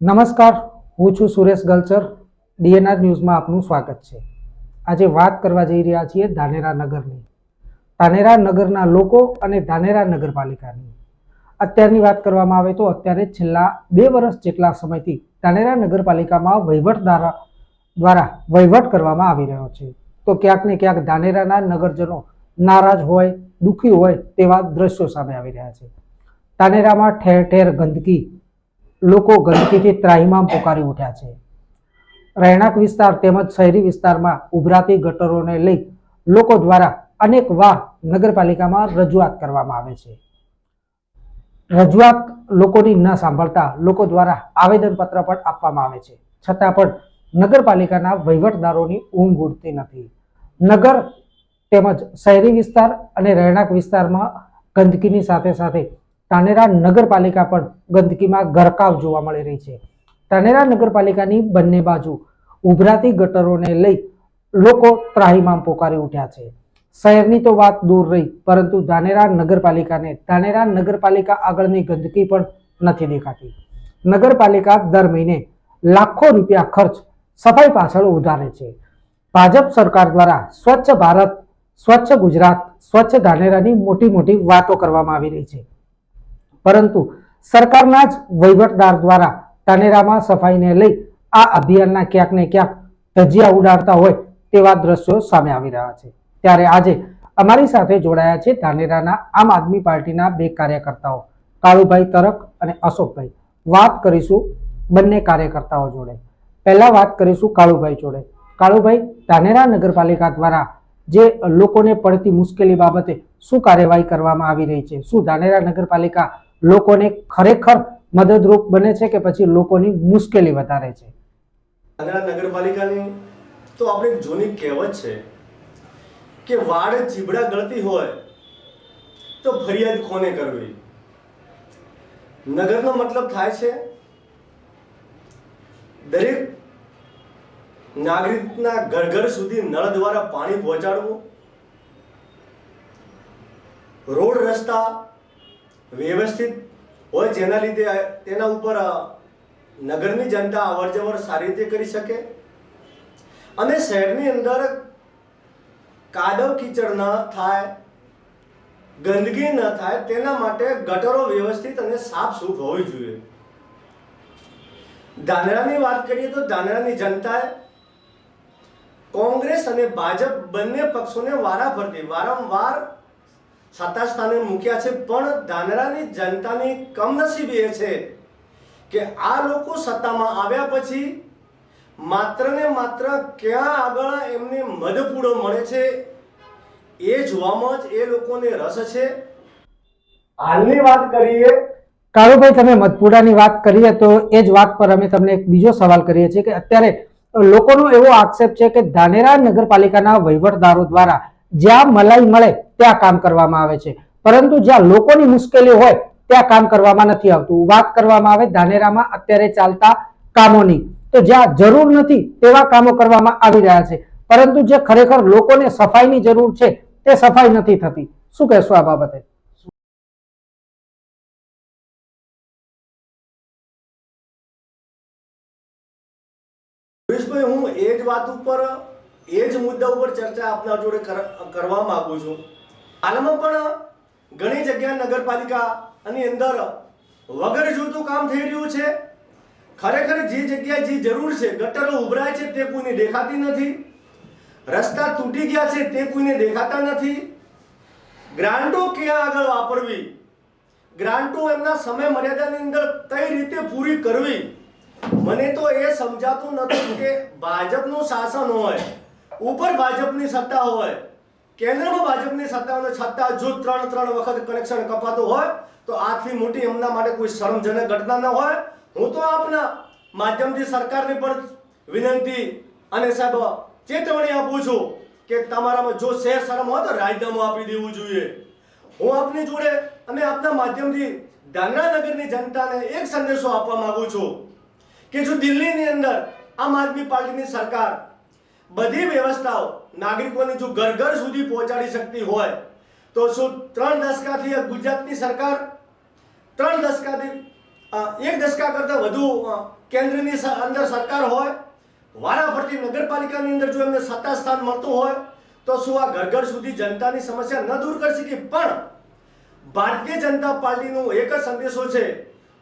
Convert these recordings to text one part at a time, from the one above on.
નમસ્કાર, હું છું સુરેશ ગલચર. ડીએનઆર ન્યૂઝમાં આપનું સ્વાગત છે. આજે વાત કરવા જઈ રહ્યા છીએ ધાનેરા નગરની. ધાનેરા નગરના લોકો અને ધાનેરા નગરપાલિકાની. અત્યારની વાત કરવામાં આવે તો અત્યારે છેલ્લા બે વર્ષ જેટલા સમયથી ધાનેરા નગરપાલિકામાં વહીવટદાર દ્વારા વહીવટ કરવામાં આવી રહ્યો છે. તો ક્યાંક ને ક્યાંક ધાનેરાના નગરજનો નારાજ હોય, દુઃખી હોય તેવા દ્રશ્યો સામે આવી રહ્યા છે. ધાનેરામાં ઠેર ઠેર ગંદકી લોકો ગંદકીથી ત્રાહિમામ પોકારી ઉઠ્યા છે. રહેણાંક વિસ્તાર તેમજ શહેરી વિસ્તારમાં ઉભરાતી ગટરોને લઈ લોકો દ્વારા અનેક વાર નગરપાલિકામાં રજૂઆત કરવામાં આવે છે. રજૂઆત લોકોની ન સાંભળતા લોકો દ્વારા આવેદનપત્ર પણ આપવામાં આવે છે. છતાં પણ નગરપાલિકાના વહીવટદારોની ઊંઘ ઉડતી નથી. નગર તેમજ શહેરી વિસ્તાર અને રહેણાંક વિસ્તારમાં ગંદકીની સાથે સાથે ધાનેરા નગરપાલિકા પણ ગંદકીમાં ગરકાવ જોવા મળી રહી છે. તાનેરા નગરપાલિકાની બંને બાજુ ઉભરાતી ગટરોને લઈ લોકો ત્રાહીમામ પોકારી ઉઠ્યા છે. શહેરની તો વાત દૂર રહી, પરંતુ ધાનેરા નગરપાલિકાને ધાનેરા નગરપાલિકા આગળની ગંદકી પણ નથી દેખાતી. નગરપાલિકા દર મહિને લાખો રૂપિયા ખર્ચ સફાઈ પાછળ ઉધારે છે. ભાજપ સરકાર દ્વારા સ્વચ્છ ભારત, સ્વચ્છ ગુજરાત, સ્વચ્છ ધાનેરાની મોટી મોટી વાતો કરવામાં આવી રહી છે. પરંતુ સરકારના જ વહીવટદાર દ્વારા ધાનેરામાં સફાઈને લઈ આ અભિયાનના ક્યાંક ને ક્યાંક ધજિયા ઉડાડતા હોય તેવા દ્રશ્યો સામે આવી રહ્યા છે. ત્યારે આજે અમારી સાથે જોડાયા છે ધાનેરાના આમ આદમી પાર્ટીના બે કાર્યકર્તાઓ, કાળુભાઈ તરક અને અશોકભાઈ. વાત કરીશું બંને કાર્યકર્તાઓ જોડે. પહેલા વાત કરીશું કાળુભાઈ જોડે. કાળુભાઈ ધાનેરા નગરપાલિકા દ્વારા જે લોકોને પડતી મુશ્કેલી બાબતે શું કાર્યવાહી કરવામાં આવી રહી છે? શું ધાનેરા નગરપાલિકા લોકોને ખરેખર મદદરૂપ બને છે કે પછી લોકોની મુશ્કેલી વધારે છે? નગરપાલિકાની તો આપણે જૂની કહેવત છે કે વાડ ચીબડા ગળતી હોય તો ફરિયાદ કોને કરવી? નગરનો મતલબ થાય છે દરેક નાગરિકના ઘર ઘર સુધી નળ દ્વારા પાણી પહોંચાડવું, રોડ રસ્તા વ્યવસ્થિત હોય જેના લીધે તેના ઉપર નગરની જનતા અવર જવર સારી રીતે કરી શકે. અને શહેરની અંદર કાદવ કીચડ ન થાય, ગંદકી ન થાય, તેના માટે ગટરો વ્યવસ્થિત અને સાફ સૂફ હોવી જોઈએ. ધાનેરાની વાત કરીએ તો ધાનેરાની જનતાએ કોંગ્રેસ અને ભાજપ બંને પક્ષોને વારાફરતી, વારંવાર સત્તા સ્થાને મૂક્યા છે, પણ ધાનેરાની જનતાની કમનસીબી એ છે કે આ લોકો સત્તામાં આવ્યા પછી માત્ર ને માત્ર ક્યાં આગળ એમને મધપૂડો મળે છે, એ જોવામાં જ એ લોકોને રસ છે. હાલની વાત કરીએ કાળુભાઈ, તમે મધપુડાની વાત કરીએ તો એ જ વાત પર અમે તમને એક બીજો સવાલ કરીએ છીએ કે અત્યારે લોકોનો એવો આક્ષેપ છે કે ધાનેરા નગરપાલિકાના વહીવટદારો દ્વારા જ્યાં મલાઈ મળે ત્યાં કામ કરવામાં આવે છે. પરંતુ જ્યાં લોકોની મુશ્કેલી હોય, ત્યાં કામ કરવામાં નથી આવતું. વાત કરવામાં આવે ધાનેરામાં, અત્યારે ચાલતા કામોની. તો જ્યાં જરૂર નથી, તેવા કામો કરવામાં આવી રહ્યા છે. પરંતુ જે ખરેખર લોકોને સફાઈની જરૂર છે, તે સફાઈ નથી થતી. શું કહેશો આ બાબતે? હું એ જ વાત ઉપર, એ જ મુદ્દા ઉપર ચર્ચા આપના જોડે કરવા માંગુ છું. હાલમાં પણ ઘણી જગ્યા નગરપાલિકાની અંદર વગર જોતું કામ થઈ રહ્યું છે. ખરેખર જે જગ્યાએ જે જરૂર છે, ગટરો ઉભરાય છે તે કોઈને દેખાતી નથી. રસ્તા તૂટી ગયા છે તે કોઈને દેખાતા નથી. ગ્રાન્ટો ક્યાં આગળ વાપરવી? ગ્રાન્ટો એમના સમય મર્યાદાની અંદર કઈ રીતે પૂરી કરવી? મને તો એ સમજાતું નથી કે ભાજપનું શાસન હોય, ઉપર ભાજપની સત્તા હોય કેન્દ્રમાં ભાજપની સત્તાઓને છતાં જો ત્રણ ત્રણ વખત કનેક્શન કપાતું હોય, તો આથી મોટી એમના માટે કોઈ શરમજનક ઘટના ન હોય. હું તો આપના માધ્યમથી સરકારને પણ વિનંતી અને સાહેબ ચેતવણી આપું છું કે તમારામાં જો શેર શરમ હોય તો રાજીનામું આપી દેવું જોઈએ. હું આપની જોડે અને આપના માધ્યમથી ધાંગરા નગરની જનતાને એક સંદેશો આપવા માંગુ છું કે જો દિલ્હીની અંદર આમ આદમી પાર્ટીની સરકાર બધી વ્યવસ્થાઓ નાગરિકોને જો ઘર ઘર સુધી પહોંચાડી શકતી હોય, તો શું ત્રણ દશકાથી ગુજરાતની સરકાર, ત્રણ દશકાથી એક દશકા કરતાં વધુ કેન્દ્રની અંદર સરકાર હોય, વારાફરતી નગરપાલિકાની અંદર જો એમને સત્તા સ્થાન મળતું હોય, તો શું આ ઘર ઘર સુધી જનતાની સમસ્યા ન દૂર કરી શકે? પણ ભારતીય જનતા પાર્ટીનો એક જ સંદેશો છે,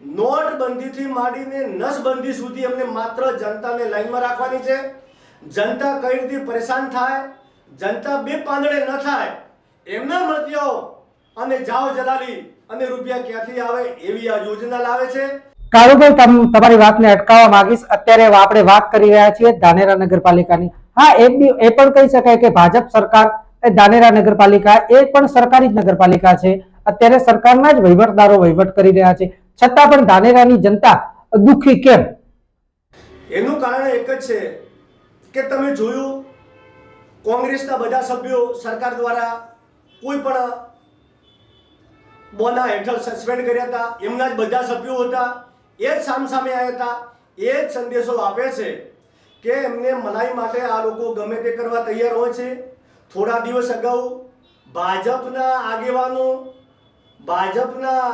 નોટબંધીથી માંડીને નસબંધી સુધી એમને માત્ર જનતાને લાઈનમાં રાખવાની છે. જનતા કઈ રીતે પરેશાન થાય જનતા બે પાંદડે ન થાય એમના મળતીઓ અને જાઓ જલાલી અને રૂપિયા ક્યાંથી આવે એવી આ યોજના લાવે છે. કાળુભાઈ તમ તમારી વાતને અટકાવવા માંગીશ. અત્યારે આપણે વાત કરી રહ્યા છીએ ધાનેરા નગરપાલિકાની. હા એ એ પણ કહી શકાય કે ભાજપ સરકાર એ ધાનેરા નગરપાલિકા એ પણ સરકારી જ નગરપાલિકા છે. અત્યારે સરકારના જ વહીવટદારો વહીવટ કરી રહ્યા છે. છતાં પણ ધાનેરાની જનતા દુઃખી કેમ? એનું કારણ એક જ છે. કે તમે જોયું કોંગ્રેસના બધા સભ્યો સરકાર દ્વારા કોઈ પણ બોના હેઠળ સસ્પેન્ડ કર્યા હતા, એમના જ બધા સભ્યો હતા, એ જ સામસામે આવ્યા હતા, એ જ સંદેશો આપે છે કે એમને મનાઈ માટે આ લોકો ગમે તે કરવા તૈયાર હોય છે. થોડા દિવસ અગાઉ ભાજપના આગેવાનો, ભાજપના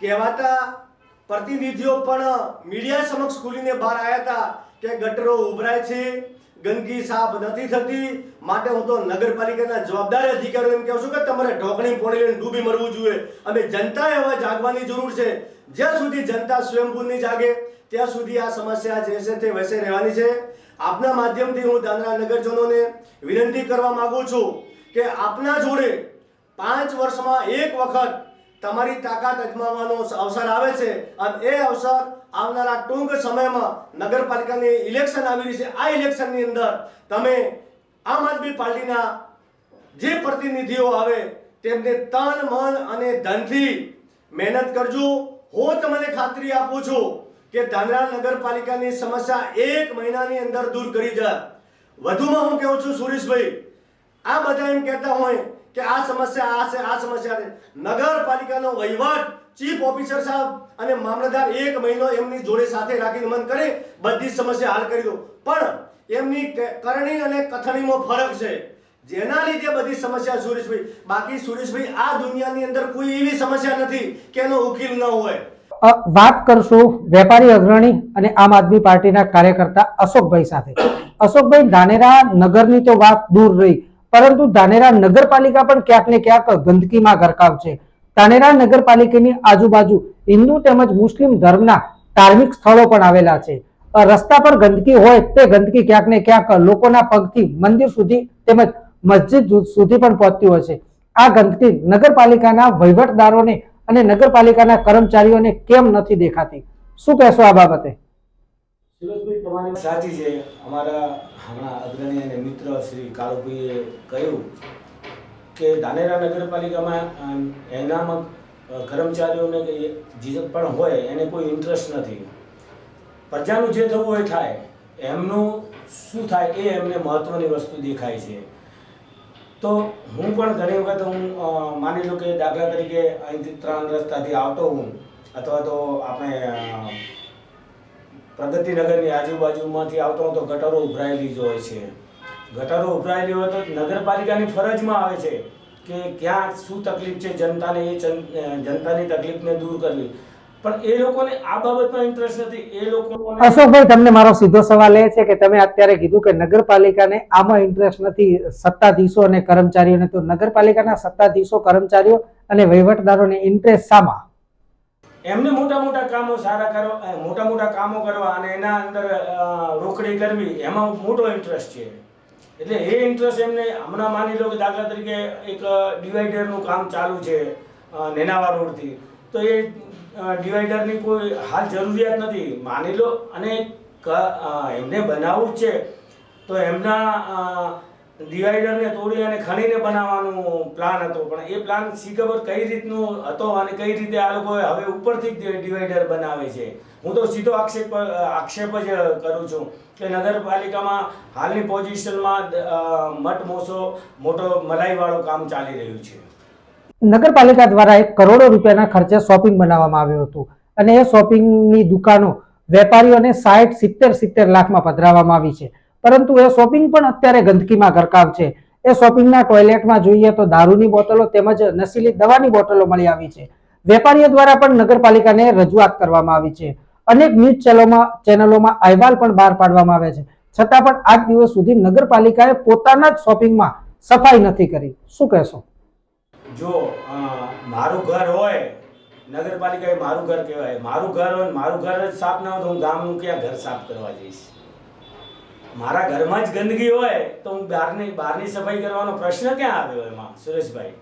કહેવાતા પ્રતિનિધિઓ પણ મીડિયા સમક્ષ ખુલીને બહાર આવ્યા હતા કે ગટરો ઉભરાય છે, ગંદકી સાફ નથી થતી. માટે હું તો નગરપાલિકાના જવાબદાર અધિકારીઓ એમ કહું છું કે તમારે ઢોકણી પોણી લઈને ડૂબી મરવું જોઈએ. અને જનતાએ હવે જાગવાની જરૂર છે. જ્યાં સુધી જનતા સ્વયંભૂ નહીં જાગે, ત્યાં સુધી આ સમસ્યા જે છે તે વૈસે રહેવાની છે. આપના માધ્યમથી હું દાદરા નગરજનોને વિનંતી કરવા માગું છું કે આપના જોડે પાંચ વર્ષમાં એક વખત તમારી તાકાત અજમાવવાનો અવસર આવે છે અને એ અવસર આવનારા ટૂંક સમયમાં નગરપાલિકાની ઇલેક્શન આવી રહી છે. આ ઇલેક્શનની અંદર તમે આમ આદમી પાર્ટીના જે પ્રતિનિધિઓ આવે તેમને તન, મન અને ધનથી મહેનત કરજો. હું તમને ખાતરી આપું છું કે ધાંગધ્રા નગરપાલિકાની સમસ્યા એક મહિનાની અંદર દૂર કરી જાય. વધુમાં હું કહું છું, સુરેશભાઈ, આ બધા એમ કહેતા હોય કે આ સમસ્યા, આ છે, આ સમસ્યા છે. નગરપાલિકાનો વહીવટ, ચીફ ઓફિસર સાહેબ અને મામલતદાર એક મહિનો એમની જોડે સાથે રાખીને મન કરે, બધી સમસ્યા હાલ કરી દો. પણ એમની કરણી અને કથણીમાં ફરક છે. જેના લીધે બધી સમસ્યા સુરેશભાઈ. બાકી સુરેશભાઈ, આ દુનિયાની અંદર કોઈ એવી સમસ્યા નથી કે એનો ઉકેલ ન હોય. વાત કરશું વેપારી અગ્રણી અને આમ આદમી પાર્ટીના કાર્યકર્તા અશોકભાઈ સાથે. અશોકભાઈ, ધાનેરા નગરની તો વાત દૂર રહી. પરંતુ ધાનેરા નગરપાલિકા પણ ક્યાંક ને ક્યાંક ગંદકીમાં ગરકાવ છે ધાનેરા નગરપાલિકાની આજુબાજુ હિન્દુ તેમજ મુસ્લિમ ધર્મના ધાર્મિક સ્થળો પણ આવેલા છે. રસ્તા પર ગંદકી હોય તે ગંદકી ક્યાંક ને ક્યાંક લોકોના પગથી મંદિર સુધી તેમજ મસ્જિદ સુધી પણ પહોંચતી હોય છે. આ ગંદકી નગરપાલિકાના વહીવટદારોને અને નગરપાલિકાના કર્મચારીઓને કેમ નથી દેખાતી? શું કહેશો આ બાબતે? સુરજભાઈ, તમારી સાચી છે. અમારા હમણાં અગ્રણી અને મિત્ર શ્રી કાળુભાઈએ કહ્યું કે ધાનેરા નગરપાલિકામાં એનામાં કર્મચારીઓને જે પણ હોય એને કોઈ ઇન્ટરેસ્ટ નથી. પ્રજાનું જે થવું હોય થાય. એમનું શું થાય એ એમને મહત્વની વસ્તુ દેખાય છે. તો હું પણ ઘણી વખત હું માની લો કે દાખલા તરીકે અહીંથી ત્રણ રસ્તાથી આવતો હું અથવા તો આપણે પ્રગતિનગરની આજુબાજુમાંથી આવતો હતો ગટરો ઉભરાયેલી જ હોય છે. ગટરો ઉભરાયેલી હોય તો નગરપાલિકાની ફરજમાં આવે છે કે ક્યાં શું તકલીફ છે જનતાને એ જન- જનતાની તકલીફને દૂર કરવી. પણ એ લોકોને આ બાબતમાં ઇન્ટરેસ્ટ નથી. અશોકભાઈ, તમને મારો સીધો સવાલ એ છે કે તમે અત્યારે કીધું કે નગરપાલિકાને આમાં ઇન્ટરેસ્ટ નથી, સત્તાધીશો અને કર્મચારીઓને. તો નગરપાલિકાના સત્તાધીશો, કર્મચારીઓ અને વહીવટદારોને ઇન્ટરેસ્ટ શામાં? એમને મોટા મોટા કામો સારા કરવા મોટા મોટા કામો કરવા અને એના અંદર રોકડી કરવી, એમાં મોટો ઇન્ટરેસ્ટ છે. એટલે એ ઇન્ટરેસ્ટ એમને હમણાં માની લો કે દાખલા તરીકે એક ડિવાઈડરનું કામ ચાલુ છે નેનાવા રોડથી તો એ ડિવાઈડરની કોઈ હાલ જરૂરિયાત નથી. માની લો અને એમને બનાવવું છે. તો એમના ડિવાઈડરને તોડી અને ખણીને બનાવવાનો પ્લાન હતો. પણ એ પ્લાન શી કઈ રીતનું હતો અને કઈ રીતે આ લોકો હવે ઉપરથી જ ડિવાઈડર બનાવે છે. હું તો સીધો આક્ષેપ આક્ષેપ જ કરું છું કે નગરપાલિકામાં હાલની પોઝિશનમાં મઠ મોસો, મોટો મલાઈવાળું કામ ચાલી રહ્યું છે. નગરપાલિકા દ્વારા એક કરોડો રૂપિયાના ખર્ચે શોપિંગ બનાવવામાં આવ્યું હતું અને એ શોપિંગની દુકાનો વેપારીઓને સાઠ સિત્તેર સિત્તેર લાખમાં પધરાવવામાં આવી છે. પરંતુ એ શોપિંગ પણ અત્યારે ગંદકીમાં ગરકાવ છે. એ શોપિંગના ટોયલેટમાં જોઈએ તો દારૂની બોટલો તેમજ નશીલી દવાની બોટલો મળી આવી છે. વેપારીઓ દ્વારા પણ નગરપાલિકાને રજૂઆત કરવામાં આવી છે. અનેક ન્યૂઝ ચેનલોમાં ચેનલોમાં અહેવાલ પણ બહાર પાડવામાં આવે છે. છતાં પણ આજ દિવસ સુધી નગરપાલિકાએ પોતાના જ શોપિંગમાં સફાઈ નથી કરી. શું કહેશો? જો મારું ઘર હોય નગરપાલિકા મારું ઘર કહેવાય. મારું ઘર હોય મારું ઘર જ સાફ ના હોય તો હું ગામનું ક્યાં ઘર સાફ કરવા જઈશ? મારા ઘરમાં જ ગંદકી હોય તો હું બહારની બહારની સફાઈ કરવાનો પ્રશ્ન ક્યાં આવ્યો એમાં, સુરેશભાઈ?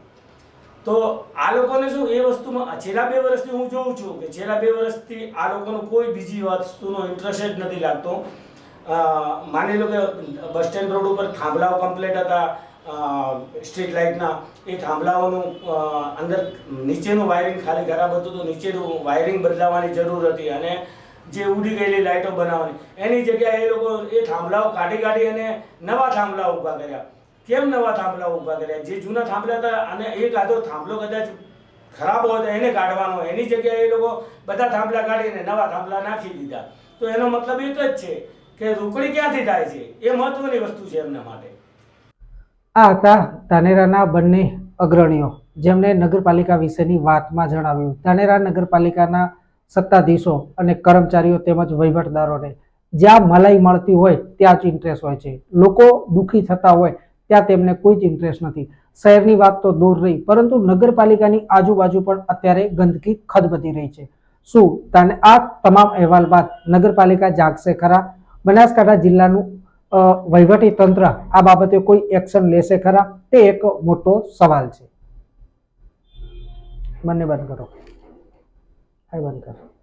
તો આ લોકોને શું, એ વસ્તુમાં છેલ્લા બે વર્ષથી હું જોઉં છું કે છેલ્લા બે વર્ષથી આ લોકોનો કોઈ બીજી વસ્તુનો ઇન્ટરેસ્ટ જ નથી લાગતો. માની લો કે બસ સ્ટેન્ડ રોડ ઉપર થાંભલાઓ કમ્પ્લેટ હતા સ્ટ્રીટ લાઇટના એ થાંભલાઓનું અંદર નીચેનું વાયરિંગ ખાલી ખરાબ હતું તો નીચેનું વાયરિંગ બદલાવવાની જરૂર હતી અને જે ઉડી ગયેલી લાઇટો બનાવવાની. એની જગ્યાએ એ લોકો એ થાંભલાઓ કાઢી કાઢી અને નવા થાંભલાઓ ઊભા કર્યા. કેમ નવા થાંભલાઓ ઊભા કર્યા? જે જૂના થાંભલા હતા અને એ આધો થાંભલો કદાચ ખરાબ હોય તો એને કાઢવાનો એની જગ્યાએ એ લોકો બધા થાંભલા કાઢીને નવા થાંભલા નાખી દીધા. તો એનો મતલબ એક જ છે કે રોકડી ક્યાંથી થાય છે? એ મહત્વની વસ્તુ છે એમના માટે. આ હતા ધાનેરાના બંને અગ્રણીઓ, જેમણે નગરપાલિકા વિશેની વાતમાં જણાવ્યું. ધાનેરા નગરપાલિકાના સત્તાધીશો અને કર્મચારીઓ તેમજ વહીવટદારોને જ્યાં મલાઈ મળતી હોય ત્યાં જ ઇન્ટરેસ્ટ હોય છે. લોકો દુઃખી થતા હોય ત્યાં તેમને કોઈ જ ઇન્ટરેસ્ટ નથી. શહેરની વાત તો દૂર રહી, પરંતુ નગરપાલિકાની આજુબાજુ પણ અત્યારે ગંદકી ખદબદી રહી છે. શું? તાને આ તમામ અહેવાલ બાદ નગરપાલિકા જાગશે ખરા? બનાસકાંઠા જિલ્લાનું વહીવટી તંત્ર આ બાબતે કોઈ એક્શન લેશે ખરા? તે એક મોટો સવાલ છે. મને બંધ કરો. હા બંધ કરો.